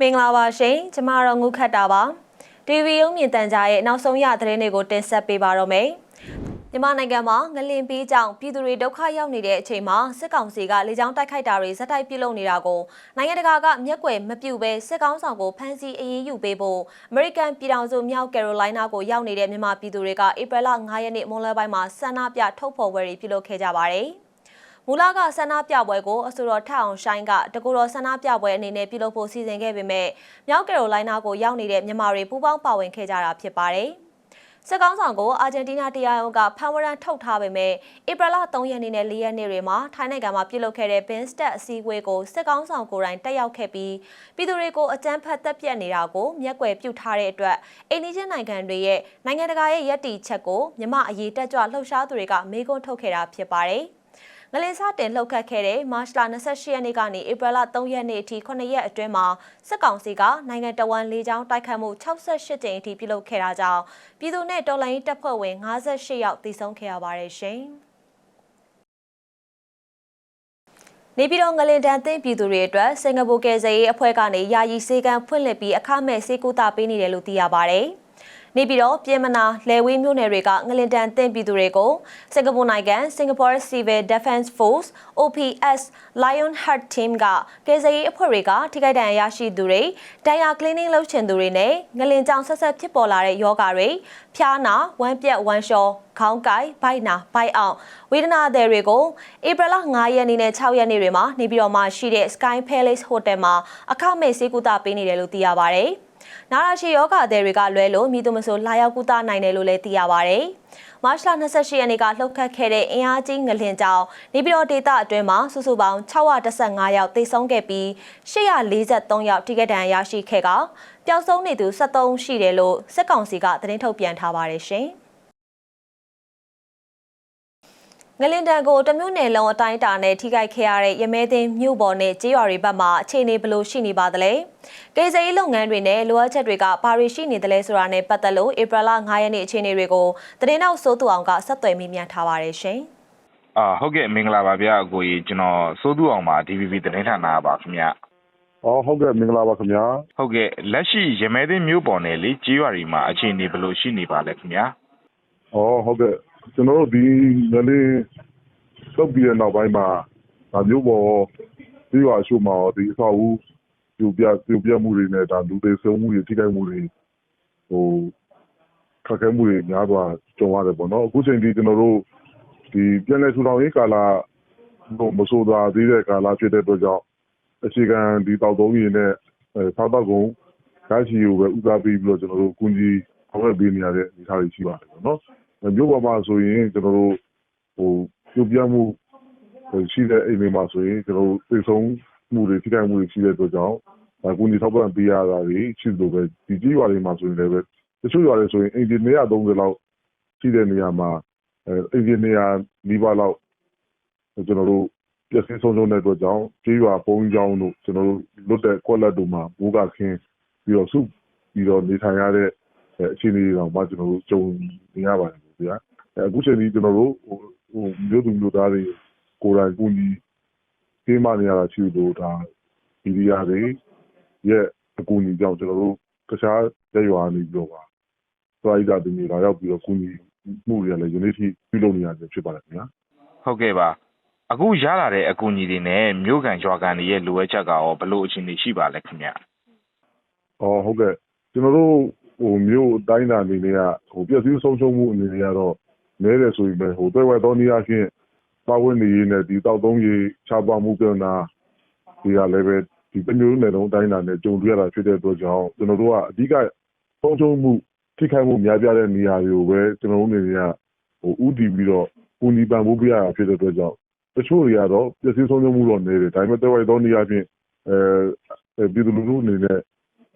မင်္ဂလာပါရှင်ကျမတော့ငုခတ်တာပါ TV ရုံးမြင်တန်ကြားရဲ့နောက်ဆုံးရသတင်းတွေကိုတင်ဆက်ပေးပါတော့မယ်မြန်မာနိုင်ငံမှာငလင်ပြီးကြောင့်ပြည်သူတွေဒုက္ခရောက်နေတဲ့အချိန်မှာစစ်ကောင်စီကလေကြောင်းတိုက်ခိုက်တာတွေဇက်တိုက်ပြုလုပ်နေတာကိုနိုင်ငံတကာကမျက်ကွယ်မပြုဘဲစစ်ကောင်ဆောင်ကိုဖမ်းဆီးအရေးယူပေးဖို့အမေရိကန်ပြည်ထောင်စုမြောက်ကယ်ရိုလိုင်းနာကိုရောက်နေတဲ့မြန်မာပြည်သူတွေကဧပြီလ9ရက်နေ့မွန်းလွဲပိုင်းမှာဆန္ဒပြထုတ်ဖော်ပွဲတွေပြုလုပ်ခဲ့ကြပါတယ်။ မူလကဆန္ဒပြပွဲကိုအဆိုတော်ထက်အောင်ရှိုင်းကတကူတော်ဆန္ဒပြပွဲအနေနဲ့ပြုလုပ်ဖို့စီစဉ်ခဲ့ပေမဲ့မြောက်ကယ်ရိုလိုင်းနာကိုရောက်နေတဲ့မြန်မာတွေပူးပေါင်းပါဝင်ခဲ့ကြတာဖြစ်ပါတယ်။စစ်ကောင်းဆောင်ကိုအာဂျင်တီးနားတရားရုံးကဖမ်းဝရမ်းထုတ်ထားပေမဲ့ဧပြီလ3ရက်နေ့နဲ့4ရက်နေ့တွေမှာထိုင်းနိုင်ငံမှာပြုလုပ်ခဲ့တဲ့ Bin Stat အစည်းအဝေးကိုစစ်ကောင်းဆောင်ကိုယ်တိုင်တက်ရောက်ခဲ့ပြီးပြည်သူတွေကိုအကြမ်းဖက်တပ်ပြတ်နေတာကိုမျက်ကွယ်ပြုထားတဲ့အတွက်အိန္ဒိယနိုင်ငံတွေရဲ့နိုင်ငံတကာရဲ့ယက်တီချက်ကိုမြမအရေးတက်ကြွလှုပ်ရှားသူတွေကမေးခွန်းထုတ်ခဲ့တာဖြစ်ပါတယ်။ ငလင်စတင်လှုပ်ခတ်ခဲ့တဲ့မတ်လ28ရက်နေ့ကနေဧပြီလ3ရက်နေ့အထိ9ရက်အတွင်းမှာစစ်ကောင်စီကနိုင်ငံတော်ဝန်လေးချောင်းတိုက်ခတ်မှု68ကြိမ်အထိပြုလုပ်ခဲ့တာကြောင့်ပြည်သူနဲ့တော်လှန်ရေးတပ်ဖွဲ့ဝင်58ယောက်သေဆုံးခဲ့ရပါတယ်ရှင်။နေပြည်တော်ငလင်တန်သင့်ပြည်သူတွေအတွက်စင်ကာပူကယ်ဆယ်ရေးအဖွဲ့ကနေယာယီစေကံဖွင့်လှစ်ပြီးအခမဲ့စေကူတာပေးနေတယ်လို့သိရပါဗျ။ နေပြည်တော်ပြည်မနာလယ်ဝေးမြို့နယ်တွေကငလင်တန်တင့်ပြည်သူတွေကိုစင်ကာပူနိုင်ငံ Singapore Civil Defense Force OPS Lion Heart Team ကကယ်ဆယ်ရေးအဖွဲ့တွေကထိခိုက်ဒဏ်ရာရရှိသူတွေဒဏ်ရာ cleaning လုပ်ချင်သူတွေနဲ့ငလင်ကြောင်ဆက်ဆက်ဖြစ်ပေါ်လာတဲ့ယောဂါတွေဖျားနာဝမ်းပြက်ဝမ်းလျှောခေါင်းကိုက်ဘိုက်နာဘိုက်အောင်ဝေဒနာသည်တွေကိုဧပြီလ9ရက်နေ့နဲ့6ရက်နေ့တွေမှာနေပြည်တော်မှာရှိတဲ့ Sky Palace Hotel မှာအခမဲ့ဆေးကုသပေးနေတယ်လို့သိရပါဗျ။ နာရာရှည်ယောဂသည်တွေကလွဲလို့မိသူမဆိုလာရောက်ကုသနိုင်တယ်လို့လည်းသိရပါဗျ။မတ်လ28ရက်နေ့ကလှုပ်ခတ်ခဲ့တဲ့အင်အားကြီးငလင်ကြောင့်နေပြည်တော်ဒေသအတွင်းမှာစုစုပေါင်း615ယောက်သေဆုံးခဲ့ပြီး843ယောက်ထိခိုက်ဒဏ်ရာရရှိခဲ့ကပျောက်ဆုံးနေသူ73ရှိတယ်လို့စစ်ကောင်စီကသတင်းထုတ်ပြန်ထားပါတယ်ရှင်။ ငလင်တန်ကိုတမျိုးနယ်လုံးအတိုင်းအတာနဲ့ထိခိုက်ခဲ့ရတဲ့ရမဲသိန်းမြို့ပေါ်နဲ့ကျေးရွာတွေဘက်မှာအခြေအနေဘယ်လိုရှိနေပါသလဲ။ကေဇေးလုပ်ငန်းတွေနဲ့လိုအပ်ချက်တွေကဘာတွေရှိနေသလဲဆိုတာနဲ့ပတ်သက်လို့ဧပြီလ9ရက်နေ့အခြေအနေတွေကိုသတင်းနောက်စိုးသူအောင်ကဆက်သွယ်မိမြန်ထားပါတယ်ရှင်။အာဟုတ်ကဲ့မင်္ဂလာပါဗျာအကိုကြီးကျွန်တော်စိုးသူအောင်ပါ DVB သတင်းဌာနပါခင်ဗျ။အော်ဟုတ်ကဲ့မင်္ဂလာပါခင်ဗျာဟုတ်ကဲ့လက်ရှိရမဲသိန်းမြို့ပေါ်နယ်လေကြေးရွာတွေမှာအခြေအနေဘယ်လိုရှိနေပါလဲခင်ဗျာ။အော်ဟုတ်ကဲ့ ကျွန်တော်တို့ဒီငလေးသုတ်ပြီးတဲ့နောက်ပိုင်းမှာဒါမျိုးပေါ်ပြီးရွာရှို့မှာဒီအဆောက်အဦပြိုပြပြိုပြမှုတွေနဲ့ဒါလူတွေဆုံးမှုတွေထိခိုက်မှုတွေဟိုခက်ခဲမှုတွေများစွာကြုံရတယ်ပေါ့နော်အခုချိန်ဒီကျွန်တော်တို့ဒီပြည်내ထူထောင်ရေးကာလဟိုမဆိုးသွားသေးတဲ့ကာလဖြစ်တဲ့အတွက်ကြောင့်အခြေခံဒီတောက်သုံးရည်နဲ့အဲသောက်တော့ကုန်ဓာတ်ရှိကိုပဲဥစားပေးပြီးတော့ကျွန်တော်တို့ကုကြီးအောင်ရပေးနေရတဲ့အနေအထားတွေရှိပါတယ်ပေါ့နော် မြို့ပေါ်မှာဆိုရင် ကျွန်တော်တို့ဟိုပြုတ်ပြမှုရှိတဲ့ အိမ်တွေမှာဆိုရင် ကျွန်တော်တို့သိဆုံးမှုတွေ ထိခိုက်မှုတွေ ရှိတဲ့အတွက်ကြောင့်ဒါကုညီထောက်ပံ့ပေးရတာတွေ ရှိလို့ပဲ ဒီကြီးရွာတွေမှာဆိုရင်လည်းပဲတချို့ရွာတွေဆိုရင် အိမ်ကြီး130လောက်ရှိတဲ့နေရာမှာအဲအိမ်ကြီး200နီးပါးလောက်ကျွန်တော်တို့ပျက်စီးဆုံးရှုံးတဲ့အတွက်ကြောင့်ကြီးရွာပုံကြီးကြောင်းတို့ ကျွန်တော်တို့ လွတ်တဲ့ ကွက်လက်တို့မှာဘိုးကခင်းပြီးတော့ စုပြီးတော့ နေထိုင်ရတဲ့ အခြေအနေတွေတော့မှ ကျွန်တော်တို့ ကြုံနေရပါတယ် ဗျာအခုချိန်ကြီးကျွန်တော်တို့ဟိုဟိုမြို့သူမြို့သားတွေကိုယ်တိုင်ကူညီပေးမနေရတာရှိလို့ဒါဒီဒီယာတွေရဲ့အကူအညီကြောင့်ကျွန်တော်တို့တခြားရက်ရွာနေပြီးတော့ပါသွားရတဲ့နေရာရောက်ပြီးတော့ကူညီမှုတွေလည်းယနေ့ထိပြုလုပ်နေရတယ်ဖြစ်ပါတယ်ခင်ဗျာဟုတ်ကဲ့ပါအခုရလာတဲ့အကူအညီတွေနဲ့မြို့ကန်ရွာကန်တွေရဲ့လိုအပ်ချက်ကရောဘယ်လိုအခြေအနေရှိပါလဲခင်ဗျ။အော်ဟုတ်ကဲ့ကျွန်တော်တို့ ဟိုမြို့အတိုင်းအတာအနေနဲ့ကဟိုပျက်စီးဆုံးရှုံးမှုအနေနဲ့ကတော့နဲတယ်ဆိုရင်ပဲဟိုတွဲဝဲသောနည်းအားဖြင့်ပတ်ဝန်းနေရေးနဲ့ဒီတောက်သုံးရေးခြားပွားမှုပြဿနာဒီကလည်းပဲဒီတမျိုးနယ်လုံးအတိုင်းအတာနဲ့ကြုံတွေ့ရတာဖြစ်တဲ့အတွက်ကြောင့်ကျွန်တော်တို့ကအဓိကဆုံးရှုံးမှုထိခိုက်မှုများပြားတဲ့နေရာတွေကိုပဲကျွန်တော်တို့အနေနဲ့ကဟိုဥတီပြီးတော့ကူညီပံ့ပိုးပေးရတာဖြစ်တဲ့အတွက်ကြောင့်တချို့တွေကတော့ပျက်စီးဆုံးရှုံးမှုတော့နေတယ်ဒါပေမဲ့တွဲဝဲသောနည်းအားဖြင့်အဲပြည်သူလူထုအနေနဲ့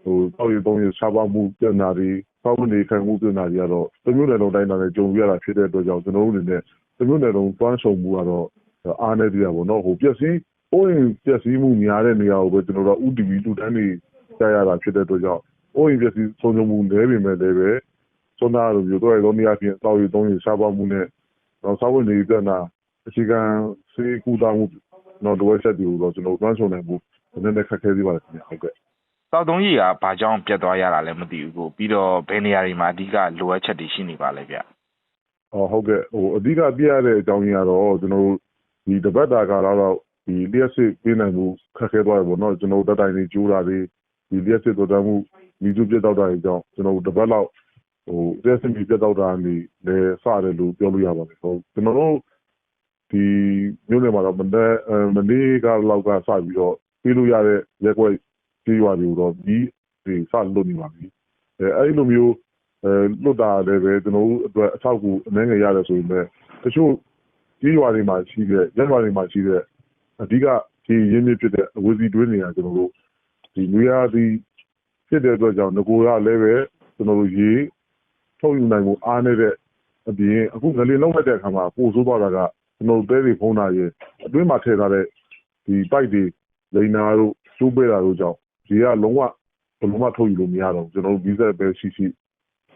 ဟိုတောက်ရီသုံးရီခြားပွားမှုပြဿနာတွေပတ်ဝန်းနေခံမှုပြဿနာတွေကတော့တမျိုးနယ်လုံးတိုင်းတာနဲ့ကြုံရတာဖြစ်တဲ့အတွက်ကြောင့်ကျွန်တော်တို့အနေနဲ့တမျိုးနယ်လုံးတွန်းဆုံမှုကတော့အားနေကြတာပေါ့နော်ဟိုပျက်စီးအိုးရင်ပျက်စီးမှုများတဲ့နေရာကိုပဲကျွန်တော်တို့ဥတီပြီးလူတန်းတွေကြားရတာဖြစ်တဲ့အတွက်ကြောင့်အိုးရင်ပျက်စီးဆုံးရှုံးမှုနည်းပေမဲ့လည်းပဲစွမ်းသားလိုမျိုးတော့ရောနေရာပြင်တောက်ရီသုံးရီခြားပွားမှုနဲ့တော့စာဝင်နေပြဿနာအခြေခံစေကူတာမှုနော်တဝက်ချက်တွေကိုတော့ကျွန်တော်တို့တွန်းဆုံနိုင်ဖို့နည်းနည်းခက်ခဲသေးပါတယ်ခင်ဗျဟုတ်ကဲ့ တောက်သုံးကြီးကဘာကြောင့်ပြတ်သွားရတာလဲမသိဘူးကိုပြီးတော့ဘယ်နေရာတွေမှာအဓိကလိုအပ်ချက်တွေရှိနေပါလဲဗျဟောဟုတ်ကဲ့ဟိုအဓိကပြရတဲ့အကြောင်းကြီးကတော့ကျွန်တော်တို့ဒီတပတ်တာကာလတော့ဒီလျှက်စစ်ပေးနိုင်မှုခက်ခဲသွားတယ်ပေါ့နော်ကျွန်တော်တို့တက်တိုင်တွေကျိုးတာတွေဒီလျှက်စစ်တော်တမ်းမှုမိစုပြတ်တော့တာတွေကြောင့်ကျွန်တော်တို့တပတ်လောက်ဟိုလျှက်စစ်မိပြတ်တော့တာနေလဲစတယ်လို့ပြောလို့ရပါတယ်ဟုတ်ကျွန်တော်တို့ဒီမြို့နယ်မှာတော့မနေ့အဲမနေ့ကလောက်ကစပြီးတော့ပြေးလို့ရတဲ့ရက်ွက် ကြေးရွာတွေကိုတော့ဒီဒီစလွတ်နေပါပြီအဲအဲ့လိုမျိုးအဲလွတ်တာလည်းပဲကျွန်တော်တို့အတွက်အထောက်အကူအနှဲငယ်ရတယ်ဆိုရင်လည်းတချို့ကြီးရွာတွေမှာရှိတဲ့ရက်ရွာတွေမှာရှိတဲ့အဓိကဒီရင်းမြစ်ဖြစ်တဲ့အဝစီတွင်းတွေကကျွန်တော်တို့ဒီလူရသည်ဖြစ်တဲ့အတွက်ကြောင့်ငကိုရလည်းပဲကျွန်တော်တို့ရေထုတ်ယူနိုင်မှုအားနေတဲ့အပြင်အခုငလင်လုံးလိုက်တဲ့အခါမှာပို့ဆိုးသွားတာကကျွန်တော်တို့တဲတွေဖုံးတာရေအတွင်းမှာထည့်ထားတဲ့ဒီပိုက်တွေလိန်နာတို့ကျိုးပေးတာတို့ကြောင့် ရေကလုံးဝဘယ်လိုမှထုတ်ယူလို့မရတော့ဘူးကျွန်တော်တို့ဗီဇက်ပဲရှိရှိ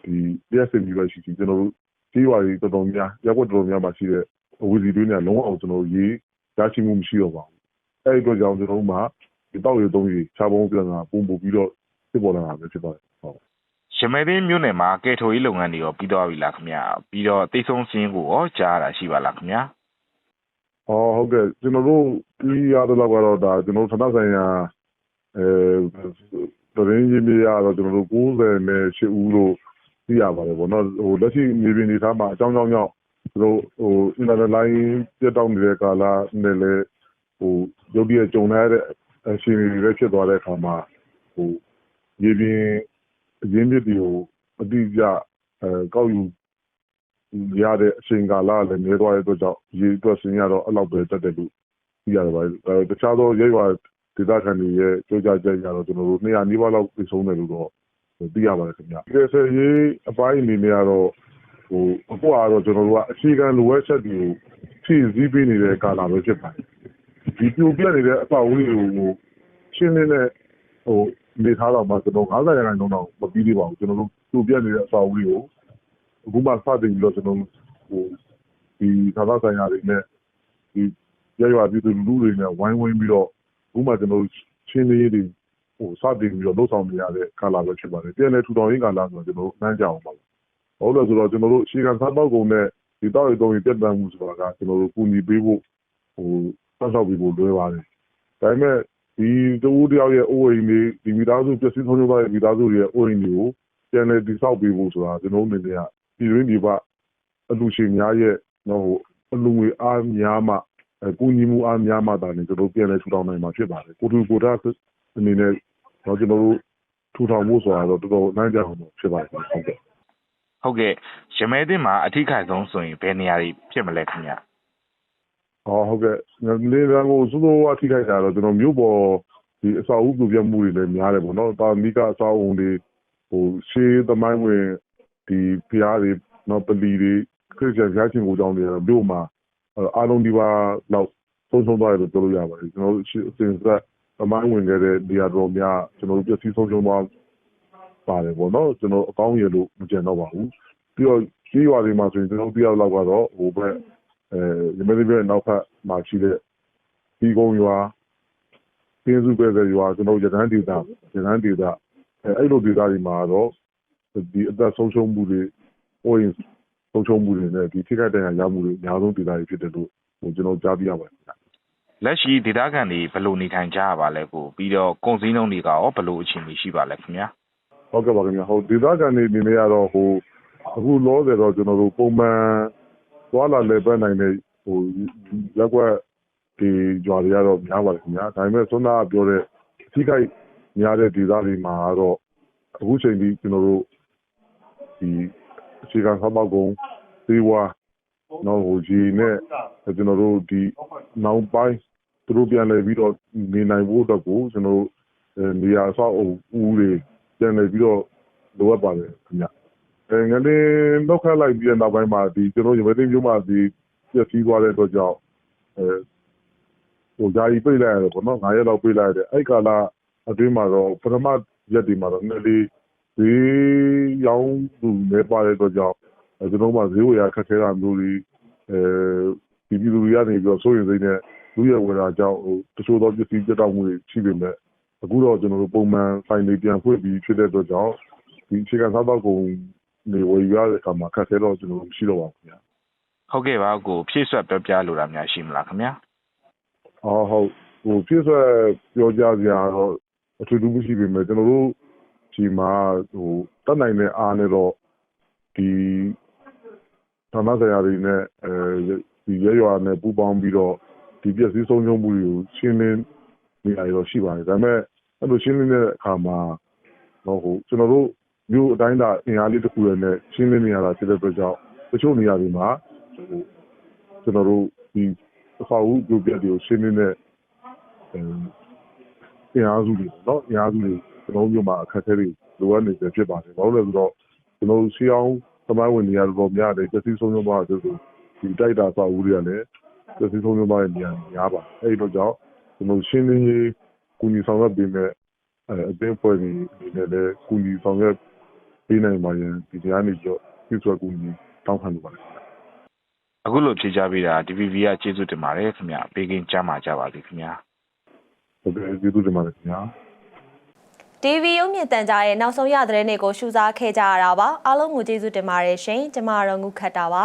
ဒီရက်စင်ပြီးပဲရှိရှိကျွန်တော်တို့ကြီးရွာတွေတော်တော်များရက်ွက်တော်တော်များမှာရှိတဲ့အဝီစီတွင်းတွေကလုံးဝအောင်ကျွန်တော်တို့ရေးရရှိမှုမရှိတော့ပါဘူးအဲ့ဒီအတွက်ကြောင့်ကျွန်တော်တို့မှာဒီတောက်ရသုံးကြီးချာပုံးပြန်တာပုံပို့ပြီးတော့ဖြစ်ပေါ်လာတာပဲဖြစ်ပါတယ်ဟုတ်ရမဲသိန်းမြို့နယ်မှာကဲထိုးရေးလုပ်ငန်းတွေရောပြီးသွားပြီလားခင်ဗျပြီးတော့တိတ်ဆုံးစင်းကိုရောကြားရတာရှိပါလားခင်ဗျဟောဟုတ်ကဲ့ကျွန်တော်တို့ပြီးရတော့ကတော့ဒါကျွန်တော်တို့ဌာနဆိုင်ရာ အဲတရင်ကြီးမြရတော့ကျွန်တော်တို့98ဦးလို့သိရပါတယ်ဗောနော်ဟိုလက်ရှိမြေပြင်နေသားမှာအကြောင်းကြောင်းကြောင့်သူတို့ဟိုအင်တာနက်လိုင်းပြတ်တောက်နေတဲ့ကာလနဲ့လည်းဟိုရုပ်တရက်ကြုံရတဲ့အရှင်တွေလည်းဖြစ်သွားတဲ့အခါမှာဟိုမြေပြင်အရင်းမြစ်တွေကိုအတိအကျအဲကောက်ယူရတဲ့အချိန်ကာလလည်းနေသွားတဲ့အတွက်ကြောင့်ရေအတွက်ဆင်းရတော့အဲ့လောက်ပဲတက်တယ်လို့သိရတယ်ပါအဲတခြားသောရဲရွာ ဒေသခံတွေရဲ့ကြောကြချက်ရတော့ကျွန်တော်တို့200နီးပါးလောက်ပြဆုံးတယ်လို့တော့သိရပါတယ်ခင်ဗျ။ဒီဆယ်ရေးအပိုင်းအနေနဲ့ကတော့ဟိုအခုကတော့ကျွန်တော်တို့ကအခြေခံလိုအပ်ချက်တွေကိုဖြည့်ဆည်းပေးနေတဲ့ကာလပဲဖြစ်ပါတယ်။ဒီပြိုပြက်နေတဲ့အပေါ့ဝေးတွေကိုရှင်းနေတဲ့ဟိုနေထားတော့မှကျွန်တော်90ရာခိုင်နှုန်းတော့မပြီးသေးပါဘူးကျွန်တော်တို့ပြိုပြက်နေတဲ့အပေါ့ဝေးကိုအခုမှစတင်ပြီးတော့ကျွန်တော်ဟိုဒီသာသဆိုင်ရာတွေနဲ့ဒီရရွာပြည်သူလူတွေနဲ့ဝိုင်းဝန်းပြီးတော့ အခုမှကျွန်တော်ရှင်းလေးတွေဟိုစတင်ပြီးတော့လှုပ်ဆောင်နေရတဲ့ကာလပဲဖြစ်ပါတယ်ပြန်လဲထူထောင်ရေးကာလဆိုတော့ကျွန်တော်နှမ်းကြအောင်ပါဟုတ်လို့ဆိုတော့ကျွန်တော်တို့အခြေခံစားပေါက်ကုန်နဲ့ဒီတောက်ရီတုံးရီတက်တန်းမှုဆိုတာကကျွန်တော်တို့ကူညီပေးဖို့ဟိုစောင့်ရှောက်ပေးဖို့လွယ်ပါတယ်ဒါပေမဲ့ဒီတူတယောက်ရဲ့အိုးအိမ်တွေဒီမိသားစုပျက်စီးဆုံးရှုံးသွားတဲ့မိသားစုတွေရဲ့အိုးအိမ်တွေကိုပြန်လဲတိဆောက်ပေးဖို့ဆိုတာကျွန်တော်တို့အနေနဲ့ကပြည်တွင်းပြည်ပအလူရှင်များရဲ့တော့ဟိုအလူငွေအားများမှအ ကူညီမှုအားများမှဒါနဲ့ကျွန်တော်ပြန်လဲထူထောင်နိုင်မှာဖြစ်ပါတယ်ကိုတူကိုတာအနေနဲ့တော့ကျွန်တော်တို့ထူထောင်ဖို့ဆိုတာတော့တော်တော်နိုင်ကြအောင်ဖြစ်ပါတယ်ဟုတ်ကဲ့ဟုတ်ကဲ့ရမဲသိန်းမှာအထိခိုက်ဆုံးဆိုရင်ဘယ်နေရာတွေဖြစ်မလဲခင်ဗျဟောဟုတ်ကဲ့လေရန်ကိုစိုးစိုးဝါထိခိုက်တာတော့ကျွန်တော်မြို့ပေါ်ဒီအစာအုပ်ပြပြမှုတွေလည်းများတယ်ပေါ့နော်တာမိကအစာအုံတွေဟိုရှေးသမိုင်းဝင်ဒီဖျားတွေနော်ပလီတွေခရစ်ယာန်ဖျားချင်းကိုကြောင်းတွေမြို့မှာ အားလုံးဒီပါတော့ဆုံးဆုံးသွားတယ်လို့ပြောလို့ရပါတယ်ကျွန်တော်တို့အစဉ်ဆက်သမိုင်းဝင်ခဲ့တဲ့နေရာတော်များကျွန်တော်တို့ပျက်စီးဆုံးရှုံးသွားပါတယ်ပေါ့နော်ကျွန်တော်အကောင်းရလို့မကြံတော့ပါဘူးပြီးတော့ကြီးရွာတွေမှာဆိုရင်ကျွန်တော်တရားလောက်ကတော့ဟိုဘက်အဲရမလေးပြနောက်ဖက်မှာရှိတဲ့ဒီကုန်းရွာပြင်းစုပဲတဲ့ရွာကျွန်တော်ရတန်းဒေတာရတန်းဒေတာအဲအဲ့လိုဒေတာတွေမှာတော့ဒီအသက်ဆုံးရှုံးမှုတွေဟိုရင် ဆုံးရှုံးမှုတွေနဲ့ ဒီထိခိုက်ဒဏ်ရာရမှုတွေ အများဆုံးဒေတာတွေဖြစ်တယ်လို့ဟိုကျွန်တော်ကြားပြရပါတယ်လက်ရှိဒေသခံတွေ ဘယ်လိုနေထိုင်ကြရပါလဲကိုပြီးတော့ ကုန်စည်နှုန်းတွေကရော ဘယ်လိုအခြေအနေရှိပါလဲခင်ဗျာ ဟုတ်ကဲ့ပါခင်ဗျာဟိုဒေသခံတွေအနေနဲ့ကတော့ဟိုအခုလောဆယ်တော့ကျွန်တော်တို့ပုံမှန်သွားလာလည်ပတ်နိုင်တဲ့ဟိုရက်ကွက်ဒီကြွားတွေကတော့ များပါတယ်ခင်ဗျာ ဒါပေမဲ့ဆွမ်းသားကပြောတဲ့ အထိခိုက်များတဲ့ ဒေသတွေမှာကတော့ အခုချိန်ဒီကျွန်တော်တို့ ဒီ အခြေခံဆောက်ပေါက်ကုန်သေဝါနော်ဟိုကြီးနဲ့ကျွန်တော်တို့ဒီနောက်ပိုင်းသူတို့ပြန်လည်ပြီးတော့နေနိုင်ဖို့အတွက်ကိုကျွန်တော်တို့နေရာဆောက်အုပ်ဦးတွေပြန်လည်ပြီးတော့လိုအပ်ပါတယ်ခင်ဗျ။အဲငလင်းတော့ခတ်လိုက်ပြီးတဲ့နောက်ပိုင်းမှာဒီကျွန်တော်ရမသိမျိုးမှာဒီပြည့်စည်သွားတဲ့အတွက်ကြောင့်အဲဟိုဂျာကြီးပြေးလိုက်ရတယ်ပေါ့နော်9ရက်လောက်ပြေးလိုက်ရတယ်အဲ့ကာလအတွင်းမှာတော့ပထမရက်ဒီမှာတော့နည်းလေး ဈေးရောင်းသူနေပါတဲ့အတွက်ကြောင့်ကျွန်တော်မှဈေးဝယ်ရခက်ခဲတာမျိုးတွေအဲဒီပြည်သူတွေကနေပြီးတော့စိုးရိမ်စိတ်နဲ့လူရဲဝယ်တာကြောင့်ဟိုတချို့သောပစ္စည်းပြတ်တောက်မှုတွေရှိပေမဲ့အခုတော့ကျွန်တော်တို့ပုံမှန်ဆိုင်တွေပြန်ဖွင့်ပြီးဖြစ်တဲ့အတွက်ကြောင့်ဒီအခြေခံစားသောက်ကုန်တွေဝယ်ယူရတဲ့အခါမှာခက်ခဲတော့ကျွန်တော်တို့မရှိတော့ပါဘူးခင်ဗျာဟုတ်ကဲ့ပါကိုဖြည့်ဆွတ်ပြောပြလိုတာများရှိမလားခင်ဗျာ။အော်ဟုတ်ဟိုပြည့်စွက်ပြောကြစရာတော့အထူးတူမရှိပေမဲ့ကျွန်တော်တို့ ဒီမှာဟိုတတ်နိုင်တဲ့အားနဲ့တော့ဒီဌာနဆိုင်ရာတွေနဲ့အဲဒီရဲရွာနဲ့ပူးပေါင်းပြီးတော့ဒီပစ္စည်းဆုံးရှုံးမှုတွေကိုရှင်းလင်းနေရတော့ရှိပါတယ်ဒါပေမဲ့အဲ့လိုရှင်းလင်းတဲ့အခါမှာတော့ဟိုကျွန်တော်တို့မျိုးအတိုင်းတာအင်အားလေးတစ်ခုနဲ့ရှင်းလင်းနေရတာဖြစ်တဲ့အတွက်ကြောင့်တချို့နေရာတွေမှာဟိုကျွန်တော်တို့ဒီအဖောက်ဦးပြုပြတ်တွေကိုရှင်းလင်းတဲ့အဲအင်အားစုတွေပေါ့နော်အင်အားစုတွေ ကျွန်တော်တို့မျိုးမှာအခက်အခဲတွေလိုအပ်နေတယ်ဖြစ်ပါတယ်ဘာလို့လဲဆိုတော့ကျွန်တော်တို့ရှေးအောင်သမိုင်းဝင်နေရာတော်များတယ်ပစ္စည်းဆုံးရှုံးသွားတယ်ဆိုဒီတိုက်တာစာအုပ်တွေကလည်းပစ္စည်းဆုံးရှုံးသွားတဲ့နေရာများပါအဲ့ဒီတော့ကြောင့်ကျွန်တော်ရှင်းလင်းရေးကူညီဆောင်ရွက်ပေးမဲ့အဲအသင်းဖွဲ့တွေအနေနဲ့လည်းကူညီဆောင်ရွက်ပေးနိုင်ပါရင်ဒီတရားနေကြောပြည့်စုံကူညီတောင်းခံလိုပါတယ်အခုလိုဖြေချပေးတာ DVB ကကျေးဇူးတင်ပါတယ်ခင်ဗျာပေးကင်းကြမှာကြပါစေခင်ဗျာဟုတ်ကဲ့ကျေးဇူးတင်ပါတယ်ခင်ဗျာ TV ရုပ်မြင်သံကြားရဲ့နောက်ဆုံးရသတင်းတွေကိုရှုစားခဲ့ကြရတာပါအားလုံးကိုကျေးဇူးတင်ပါတယ်ရှင်ကျမတော့ငုခတ်တာပါ